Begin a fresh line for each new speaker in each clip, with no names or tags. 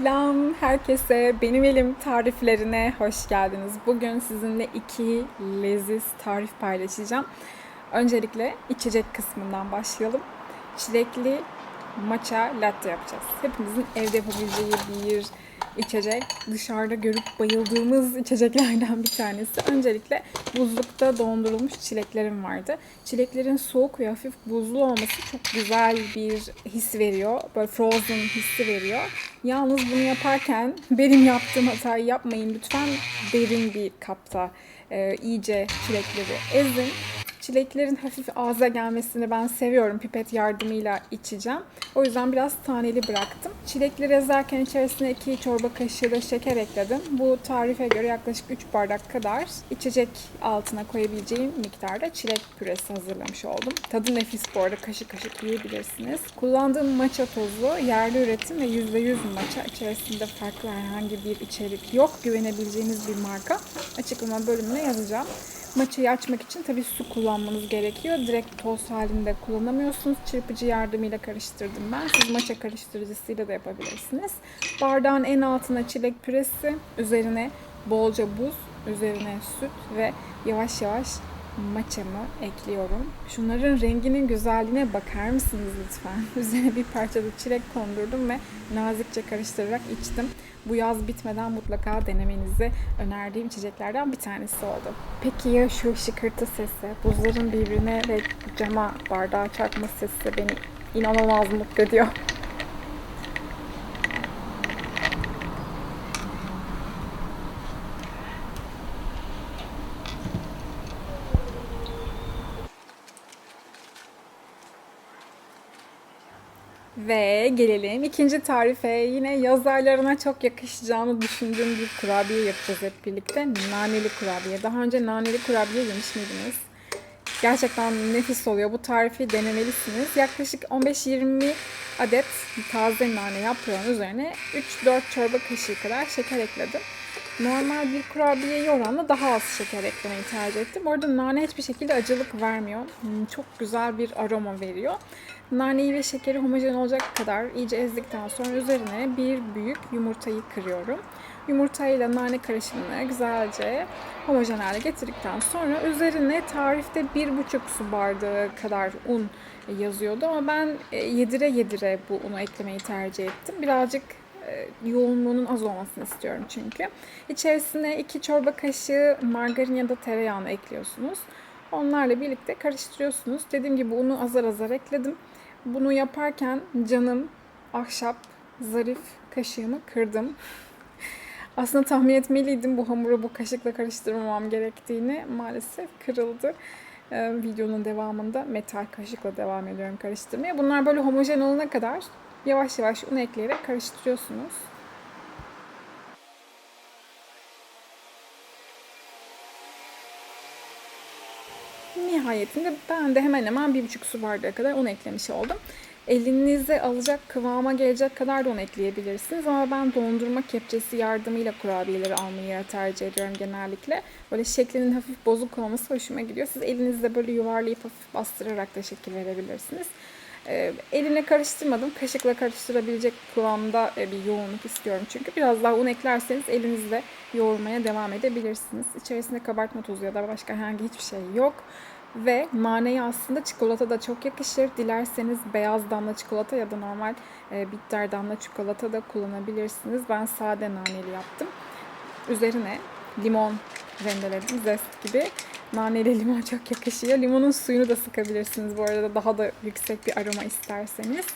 Selam herkese. Benim elim tariflerine hoş geldiniz. Bugün sizinle iki leziz tarif paylaşacağım. Öncelikle içecek kısmından başlayalım. Çilekli matcha latte yapacağız. Hepimizin evde yapabileceği bir içecek. Dışarıda görüp bayıldığımız içeceklerden bir tanesi. Öncelikle buzlukta dondurulmuş çileklerim vardı. Çileklerin soğuk ve hafif buzlu olması çok güzel bir his veriyor. Böyle frozen hissi veriyor. Yalnız bunu yaparken benim yaptığım hatayı yapmayın lütfen. Derin bir kapta e, iyice çilekleri ezin. Çileklerin hafif ağza gelmesini ben seviyorum. Pipet yardımıyla içeceğim. O yüzden biraz taneli bıraktım. Çilekleri ezerken içerisine 2 çorba kaşığı da şeker ekledim. Bu tarife göre yaklaşık 3 bardak kadar içecek altına koyabileceğim miktarda çilek püresi hazırlamış oldum. Tadı nefis bu arada. Kaşık kaşık yiyebilirsiniz. Kullandığım matcha tozu yerli üretim ve %100 matcha. İçerisinde farklı herhangi bir içerik yok. Güvenebileceğiniz bir marka. Açıklama bölümüne yazacağım. Maçayı açmak için tabii su kullanmanız gerekiyor. Direkt toz halinde kullanamıyorsunuz. Çırpıcı yardımıyla karıştırdım ben. Siz maça karıştırıcısıyla da yapabilirsiniz. Bardağın en altına çilek püresi, üzerine bolca buz, üzerine süt ve yavaş yavaş maçamı ekliyorum. Şunların renginin güzelliğine bakar mısınız lütfen? Üzerine bir parça da çilek kondurdum ve nazikçe karıştırarak içtim. Bu yaz bitmeden mutlaka denemenizi önerdiğim içeceklerden bir tanesi oldu. Peki ya şu şıkırtı sesi, buzların birbirine ve cama bardağa çarpma sesi beni inanılmaz mutlu ediyor. Ve gelelim ikinci tarife. Yine yaz aylarına çok yakışacağını düşündüğüm bir kurabiye yapacağız hep birlikte. Naneli kurabiye. Daha önce naneli kurabiye yemiş miydiniz? Gerçekten nefis oluyor. Bu tarifi denemelisiniz. Yaklaşık 15-20 adet taze nane yaprağın üzerine 3-4 çorba kaşığı kadar şeker ekledim. Normal bir kurabiye oranla daha az şeker eklemeyi tercih ettim. Bu arada nane hiçbir şekilde acılık vermiyor. Hmm, Çok güzel bir aroma veriyor. Naneyi ve şekeri homojen olacak kadar iyice ezdikten sonra üzerine bir büyük yumurtayı kırıyorum. Yumurtayla nane karışımını güzelce homojen hale getirdikten sonra üzerine tarifte bir buçuk su bardağı kadar un yazıyordu ama ben e, yedire yedire bu unu eklemeyi tercih ettim. Birazcık yoğunluğunun az olmasını istiyorum çünkü. İçerisine 2 çorba kaşığı margarin ya da tereyağını ekliyorsunuz. Onlarla birlikte karıştırıyorsunuz. Dediğim gibi unu azar azar ekledim. Bunu yaparken canım ahşap zarif kaşığımı kırdım. Aslında tahmin etmeliydim bu hamuru bu kaşıkla karıştırmamam gerektiğini. Maalesef kırıldı. Ee, videonun devamında metal kaşıkla devam ediyorum karıştırmaya. Bunlar böyle homojen olana kadar yavaş yavaş un ekleyerek karıştırıyorsunuz. Nihayetinde ben de hemen hemen bir buçuk su bardağı kadar un eklemiş oldum. Elinize alacak kıvama gelecek kadar da un ekleyebilirsiniz ama ben dondurma kepçesi yardımıyla kurabiyeleri almayı tercih ediyorum genellikle. Böyle şeklinin hafif bozuk olması hoşuma gidiyor. Siz elinizde böyle yuvarlayıp hafif bastırarak da şekil verebilirsiniz. E, elimle karıştırmadım. Kaşıkla karıştırabilecek kıvamda e, bir yoğunluk istiyorum çünkü. Biraz daha un eklerseniz elinizle yoğurmaya devam edebilirsiniz. İçerisinde kabartma tozu ya da başka herhangi hiçbir şey yok. Ve naneye aslında çikolata da çok yakışır. Dilerseniz beyaz damla çikolata ya da normal e, bitter damla çikolata da kullanabilirsiniz. Ben sade naneli yaptım. Üzerine limon rendeledim zest gibi. Naneli limon çok yakışıyor. Limonun suyunu da sıkabilirsiniz bu arada daha da yüksek bir aroma isterseniz.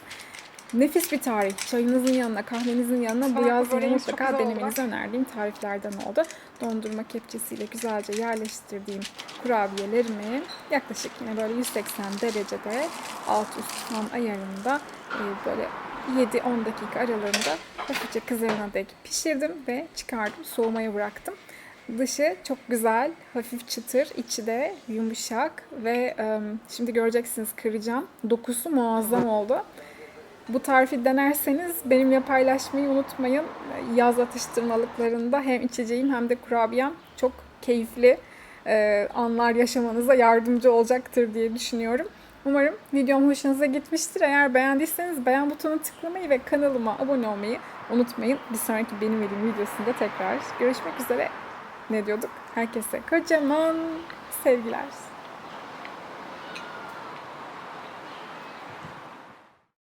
Nefis bir tarif. Çayınızın yanına, kahvenizin yanına bu yaz yine mutlaka denemenizi önerdiğim tariflerden oldu. Dondurma kepçesiyle güzelce yerleştirdiğim kurabiyelerimi yaklaşık yine böyle 180 derecede alt üst tam ayarında e, böyle 7-10 dakika aralığında hafifçe kızarana dek pişirdim ve çıkardım. Soğumaya bıraktım. Dışı çok güzel, hafif çıtır, içi de yumuşak ve şimdi göreceksiniz kıracağım. Dokusu muazzam oldu. Bu tarifi denerseniz benimle paylaşmayı unutmayın. Yaz atıştırmalıklarında hem içeceğim hem de kurabiyem çok keyifli anlar yaşamanıza yardımcı olacaktır diye düşünüyorum. Umarım videom hoşunuza gitmiştir. Eğer beğendiyseniz beğen butonuna tıklamayı ve kanalıma abone olmayı unutmayın. Bir sonraki Benim Elim videosunda tekrar görüşmek üzere. Ne diyorduk? Herkese kocaman sevgiler.